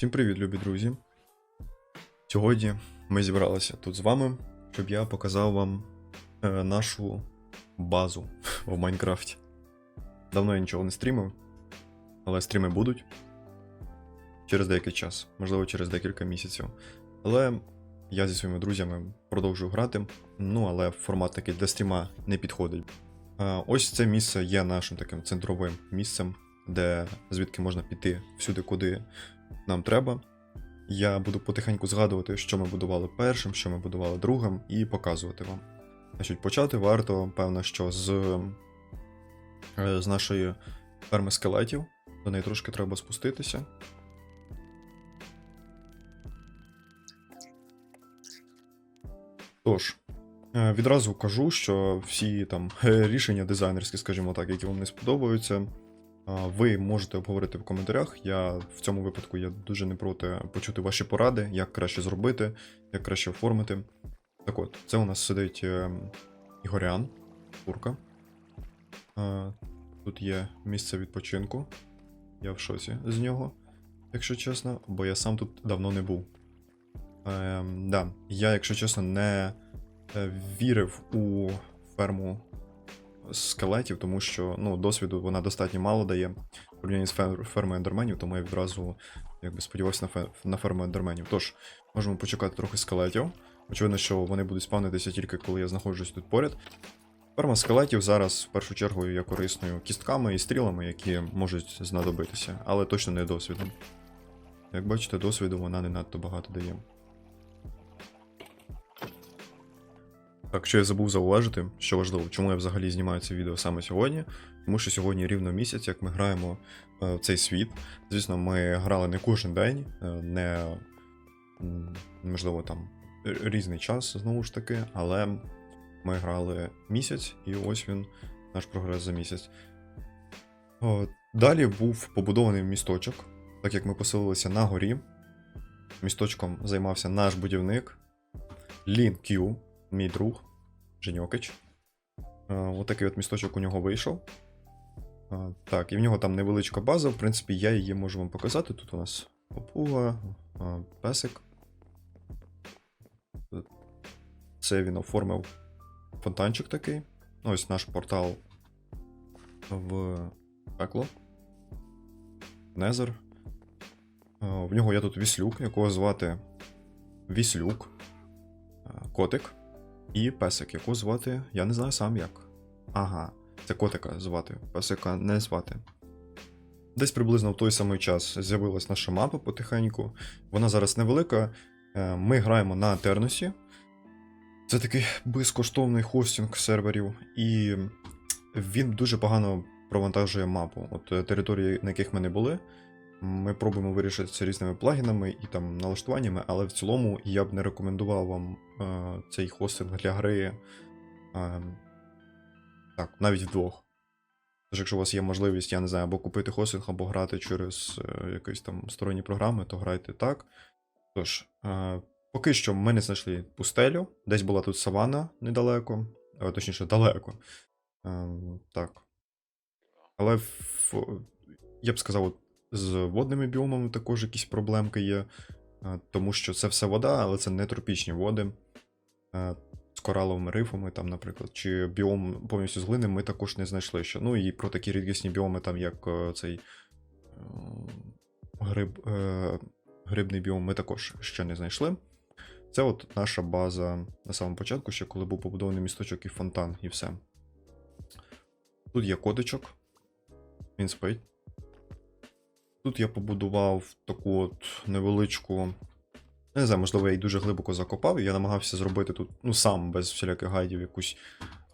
Всім привіт, любі друзі. Сьогодні ми зібралися тут з вами, щоб я показав вам е, нашу базу в Майнкрафті. Давно я нічого не стрімив, але стріми будуть через деякий час, можливо, через декілька місяців. Але я зі своїми друзями продовжую грати. Ну, але формат такий для стріма не підходить. Е, Ось це місце є нашим таким центровим місцем, де звідки можна піти всюди, куди нам треба. Я буду потихеньку згадувати, що ми будували першим, що ми будували другим, і показувати вам. Значить, почати варто, певно, що з, е, з нашої ферми скелетів. До неї трошки треба спуститися. Тож, е, відразу кажу, що всі там рішення дизайнерські, скажімо так, які вам не сподобаються, Ви можете обговорити в коментарях. Я в цьому випадку я дуже не проти почути ваші поради, як краще зробити, як краще оформити. Так от, це у нас сидить е, Ігорян, курка. Тут є місце відпочинку. Я в шоці з нього, якщо чесно, бо я сам тут давно не був. Е, да, я, якщо чесно, не е, вірив у ферму скелетів, тому що ну, досвіду вона достатньо мало дає в з фермою ендерменів, тому я відразу якби, сподівався на, фе- на ферму ендерменів. Тож, можемо почекати трохи скелетів. Очевидно, що вони будуть спавнитися тільки коли я знаходжусь тут поряд. Ферма скелетів зараз в першу чергу є корисною кістками і стрілами, які можуть знадобитися, але точно не досвідом. Як бачите, досвіду вона не надто багато дає. Так, що я забув зауважити, що важливо, чому я взагалі знімаю це відео саме сьогодні, тому що сьогодні рівно місяць, як ми граємо е, в цей світ. Звісно, ми грали не кожен день, е, не можливо там різний час знову ж таки, але ми грали місяць, і ось він, наш прогрес за місяць. О, Далі був побудований місточок, так як ми поселилися на горі. Місточком займався наш будівник Лін Кью, мій друг Женьокич. Е, Отакий от місточок у нього вийшов. Е, Так, і в нього там невеличка база. В принципі, я її можу вам показати. Тут у нас попуга, е, песик. Це він оформив фонтанчик такий. Ось наш портал в пекло. Незер. В нього є тут віслюк, якого звати Віслюк. Котик. І песик, якого звати. Я не знаю сам як. Ага, це котика звати, песика не звати. Десь приблизно в той самий час з'явилась наша мапа потихеньку. Вона зараз невелика. Е, Ми граємо на Тернусі. Це такий безкоштовний хостинг серверів, і він дуже погано провантажує мапу. От е, території, на яких ми не були, ми пробуємо вирішити це різними плагінами і там налаштуваннями, але в цілому я б не рекомендував вам е, цей хостинг для гри. Е, так, навіть вдвох. Тож, якщо у вас є можливість, я не знаю, або купити хостинг, або грати через е, якісь там сторонні програми, то грайте так. Тож, е, поки що ми не знайшли пустелю. Десь була тут савана недалеко, е, точніше, далеко. Е, так. Але в, я б сказав, з водними біомами також якісь проблемки є, е, тому що це все вода, але це не тропічні води. Е, З кораловими рифами, там, наприклад, чи біом повністю з глини ми також не знайшли ще. Ну і про такі рідкісні біоми, там як е, цей гриб, грибний біом, ми також ще не знайшли. Це от наша база на самому початку, ще коли був побудований місточок і фонтан, і все. Тут є котичок. Він спить. Тут я побудував таку от невеличку. Не знаю, можливо, я її дуже глибоко закопав, і я намагався зробити тут, ну, сам, без всіляких гайдів, якусь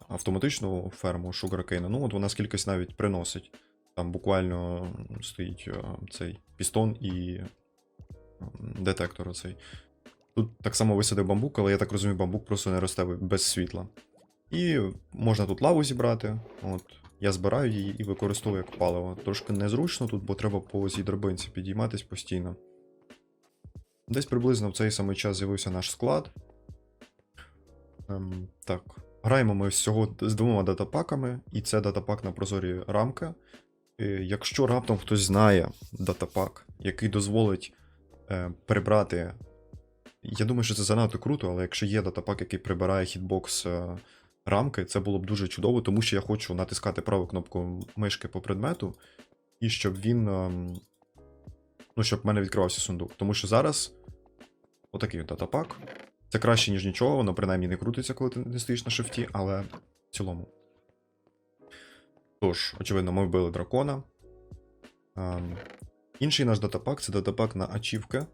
автоматичну ферму Sugarcane. Ну, от вона скількись навіть приносить. Там буквально стоїть е, цей пістон і детектор оцей. Тут так само висадив бамбук, але я так розумію, бамбук просто не росте без світла. І можна тут лаву зібрати. От, я збираю її і використовую як паливо. Трошки незручно тут, бо треба по цій драбинці підійматись постійно. Десь приблизно в цей самий час з'явився наш склад. Ем, так. Граємо ми всього з двома датапаками, і це датапак на прозорі рамки. Е, Якщо раптом хтось знає датапак, який дозволить е, прибрати. Я думаю, що це занадто круто, але якщо є датапак, який прибирає хітбокс е, рамки, це було б дуже чудово, тому що я хочу натискати праву кнопку мишки по предмету, і щоб він. ем, ну, щоб в мене відкривався сундук. Тому що зараз отакий от датапак. Це краще, ніж нічого, воно принаймні не крутиться, коли ти не стоїш на шифті, але в цілому. Тож, очевидно, ми вбили дракона. Ем, інший наш датапак це датапак на ачівки.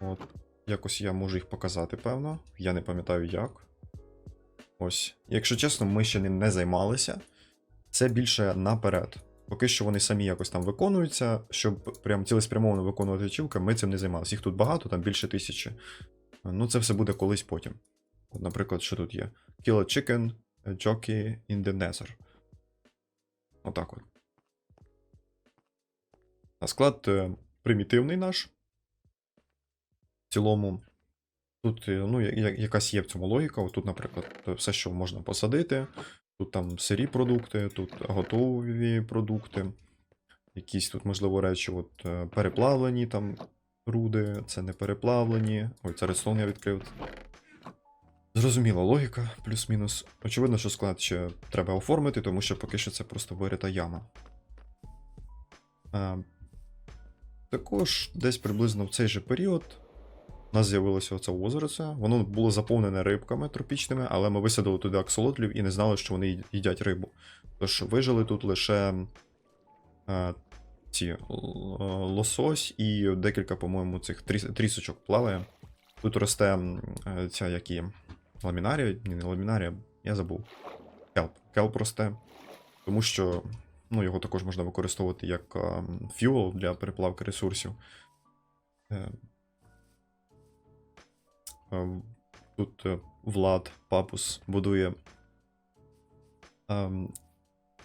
От, якось я можу їх показати, певно. Я не пам'ятаю як. Ось. Якщо чесно, ми ще ним не займалися. Це більше наперед. Поки що вони самі якось там виконуються, щоб прям цілеспрямовано виконувати ачівки, ми цим не займалися. Їх тут багато, там більше тисячі. Ну, це все буде колись потім. От, наприклад, що тут є? Kill a chicken, jockey in the nether. Отак от. А склад е, примітивний наш. В цілому. Тут е, ну, якась є в цьому логіка. Тут, наприклад, е, все, що можна посадити. Тут там сирі продукти, тут готові продукти. Якісь тут, можливо, речі, от е, переплавлені там руди, це не переплавлені. Ой, це редстоун я відкрив. Зрозуміла логіка, плюс-мінус. Очевидно, що склад ще треба оформити, тому що поки що це просто вирита яма. Е, також десь приблизно в цей же період у нас з'явилося оце озеро. Воно було заповнене рибками тропічними, але ми висадили туди аксолотлів і не знали, що вони їдять рибу. Тож вижили тут лише е, ці лосось і декілька, по-моєму, цих тріс- трісочок плаває. Тут росте е, ця як і ламінарія, ні, не ламінарія, я забув. Келп. Келп росте. Тому що ну, його також можна використовувати як ем, фюел для переплавки ресурсів. Е, Тут е, Влад Папус будує ем,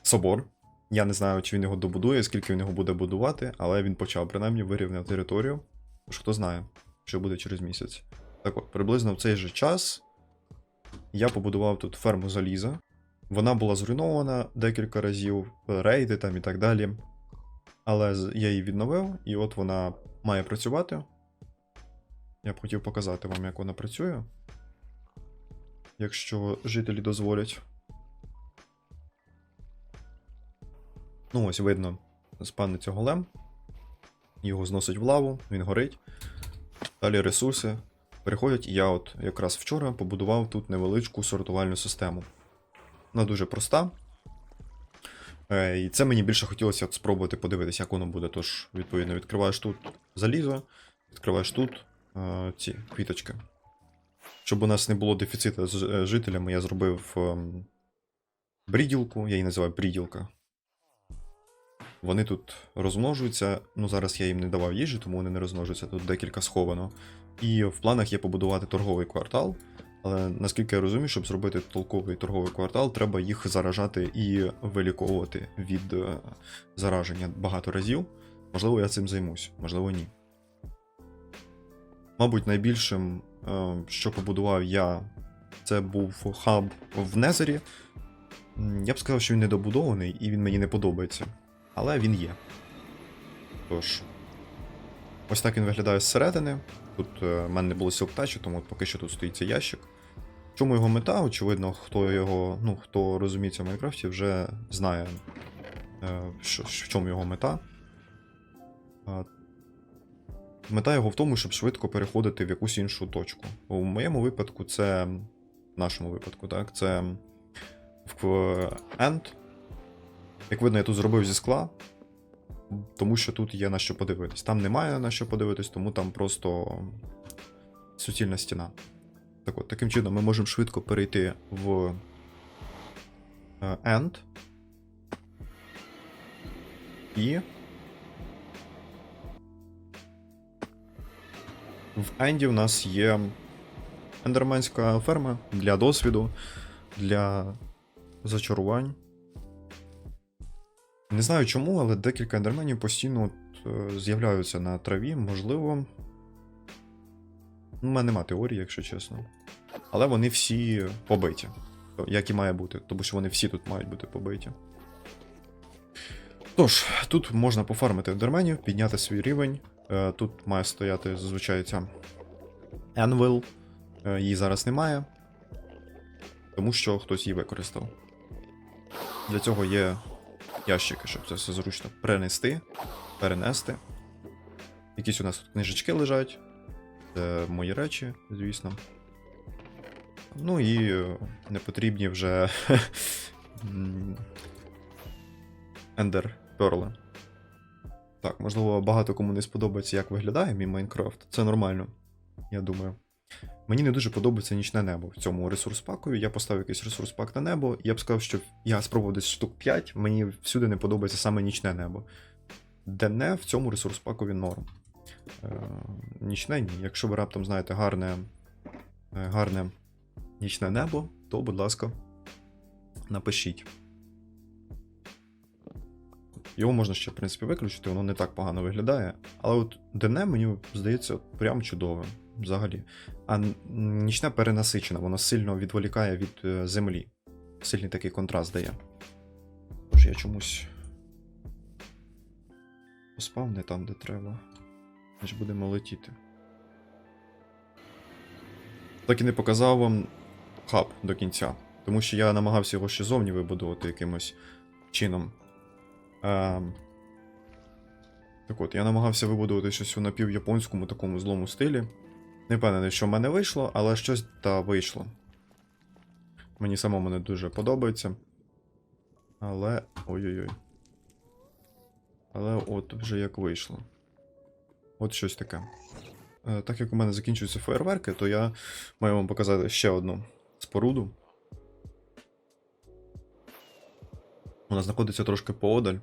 собор. Я не знаю, чи він його добудує, скільки він його буде будувати, але він почав принаймні вирівняв територію. Тож хто знає, що буде через місяць. Так от, приблизно в цей же час я побудував тут ферму заліза. Вона була зруйнована декілька разів, рейди там і так далі. Але я її відновив, і от вона має працювати. Я б хотів показати вам, як вона працює. Якщо жителі дозволять. Ну, ось видно, спаниться голем. Його зносить в лаву, він горить. Далі ресурси переходять. І я от якраз вчора побудував тут невеличку сортувальну систему. Вона дуже проста. Е, І це мені більше хотілося от спробувати подивитися, як воно буде. Тож, відповідно, відкриваєш тут залізо, відкриваєш тут ці квіточки. Щоб у нас не було дефіциту з е, жителями, я зробив ем, бріділку, я її називаю бріділка. Вони тут розмножуються. Ну, зараз я їм не давав їжі, тому вони не розмножуються. Тут декілька сховано. І в планах є побудувати торговий квартал. Але наскільки я розумію, щоб зробити толковий торговий квартал, треба їх заражати і виліковувати від е, зараження багато разів. Можливо, я цим займусь, можливо, ні. Мабуть, найбільшим, е, що побудував я, це був хаб в Незері. Я б сказав, що він недобудований і він мені не подобається. Але він є. Тож. Ось так він виглядає зсередини. Тут е, в мене не було сілктачу, тому поки що тут стоїть цей ящик. В чому його мета? Очевидно, хто його, ну, хто розуміється в Майнкрафті, вже знає, е, що, в чому його мета. Мета його в тому, щоб швидко переходити в якусь іншу точку. У моєму випадку, це. В нашому випадку, так, це в End. Як видно, я тут зробив зі скла, тому що тут є на що подивитись. Там немає на що подивитись, тому там просто суцільна стіна. Так от, таким чином ми можемо швидко перейти в е, End. І. В Енді в нас є ендерменська ферма для досвіду, для зачарувань. Не знаю чому, але декілька ендерменів постійно е, з'являються на траві, можливо. У мене нема теорії, якщо чесно. Але вони всі побиті. Як і має бути, тому що вони всі тут мають бути побиті. Тож, тут можна пофармити ендерменів, підняти свій рівень, Тут має стояти зазвичай ця Anvil. Е, Її зараз немає, тому що хтось її використав. Для цього є ящики, щоб це все зручно перенести, перенести. Якісь у нас тут книжечки лежать. Це мої речі, звісно. Ну і е, непотрібні вже Ender Перли. Так, можливо, багато кому не сподобається, як виглядає мій Майнкрафт. Це нормально, я думаю. Мені не дуже подобається нічне небо в цьому ресурс-пакові. Я поставив якийсь ресурс-пак на небо, я б сказав, що я спробував десь штук 5, мені всюди не подобається саме нічне небо. Денне в цьому ресурс-пакові норм. Е, нічне ні. Якщо ви раптом знаєте гарне, е, гарне нічне небо, то, будь ласка, напишіть. Його можна ще, в принципі, виключити, воно не так погано виглядає. Але от денне мені здається прям чудовим взагалі. А нічне перенасичене, воно сильно відволікає від е, землі. Сильний такий контраст дає. Тож я чомусь поспав не там, де треба. Значить будемо летіти. Так і не показав вам хаб до кінця. Тому що я намагався його ще зовні вибудувати якимось чином. Ем... Так от, я намагався вибудувати щось у напівяпонському такому злому стилі. Не впевнений, що в мене вийшло, але щось та вийшло. Мені самому не дуже подобається. Але. Ой-ой-ой. Але от вже як вийшло. От щось таке. Е, Так як у мене закінчуються фейерверки, то я маю вам показати ще одну споруду. Вона знаходиться трошки поодаль.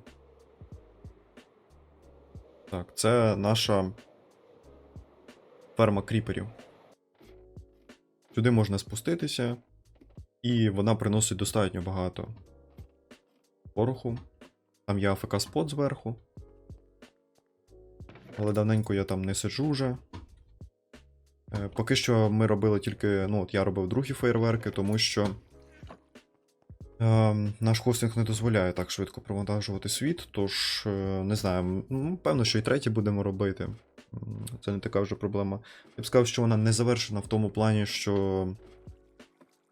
Так, це наша ферма кріперів. Сюди можна спуститися, і вона приносить достатньо багато пороху. Там є АФК спот зверху. Але давненько я там не сиджу вже. Е, Поки що ми робили тільки. Ну, от я робив другі фейерверки, тому що наш хостинг не дозволяє так швидко провантажувати світ. Тож, е, не знаю, ну, певно, що і третій будемо робити. Це не така вже проблема. Я б сказав, що вона не завершена в тому плані, що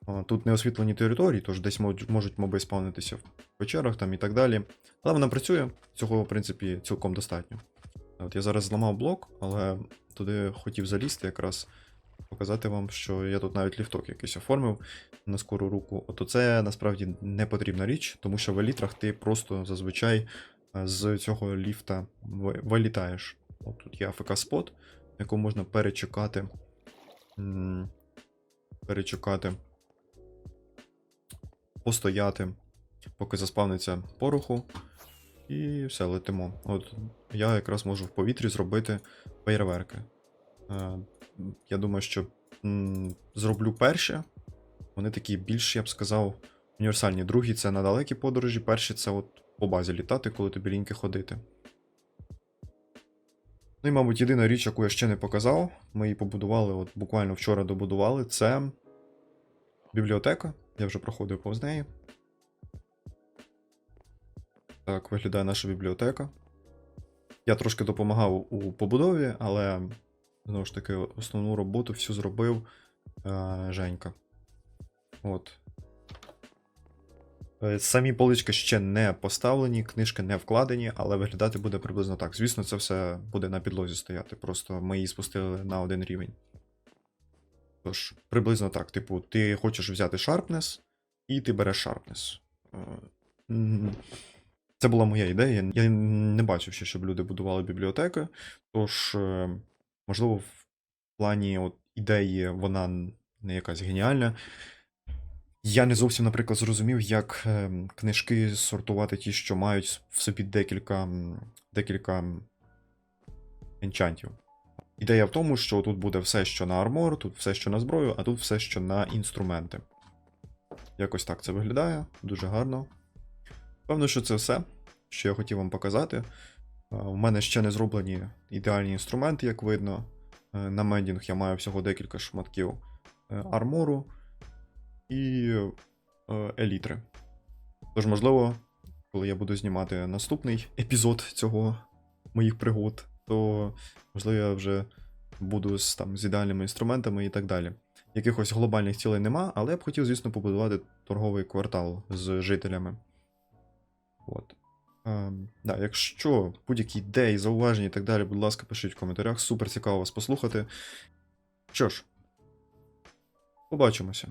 е, тут не освітлені території, тож десь можуть моби спавнитися в печерах там і так далі. Але вона працює, цього, в принципі, цілком достатньо. От я зараз зламав блок, але туди хотів залізти якраз показати вам, що я тут навіть ліфток якийсь оформив на скору руку. От це насправді не потрібна річ, тому що в елітрах ти просто зазвичай е, з цього ліфта вилітаєш. От тут є АФК спот, якому можна перечекати. Перечекати. Постояти, поки заспавниться пороху. І все, летимо. От я якраз можу в повітрі зробити фейерверки. Я думаю, що зроблю перші. Вони такі більш, я б сказав, універсальні. Другі це на далекі подорожі, перші це от по базі літати, коли тобі ліньки ходити. Ну і, мабуть, єдина річ, яку я ще не показав, ми її побудували, от буквально вчора добудували, це бібліотека. Я вже проходив повз неї. Так виглядає наша бібліотека. Я трошки допомагав у побудові, але знову ж таки, основну роботу всю зробив е, Женька. От. Е, Самі полички ще не поставлені, книжки не вкладені, але виглядати буде приблизно так. Звісно, це все буде на підлозі стояти, просто ми її спустили на один рівень. Тож, приблизно так. Типу, ти хочеш взяти Sharpness, і ти береш. Е, Це була моя ідея. Я не бачив ще, щоб люди будували бібліотеки. Тож, е, можливо, в плані от, ідеї вона не якась геніальна. Я не зовсім, наприклад, зрозумів, як е, книжки сортувати ті, що мають в собі декілька, декілька енчантів. Ідея в тому, що тут буде все, що на армор, тут все, що на зброю, а тут все, що на інструменти. Якось так це виглядає, дуже гарно. Певно, що це все, що я хотів вам показати. У мене ще не зроблені ідеальні інструменти, як видно. Е, На мендінг я маю всього декілька шматків е, армору і е, елітри. Тож, можливо, коли я буду знімати наступний епізод цього моїх пригод, то можливо я вже буду з, там, з ідеальними інструментами і так далі. Якихось глобальних цілей нема, але я б хотів, звісно, побудувати торговий квартал з жителями. От. Ем, да, якщо будь-які ідеї, зауваження і так далі, будь ласка, пишіть в коментарях. Супер цікаво вас послухати. Що ж, побачимося.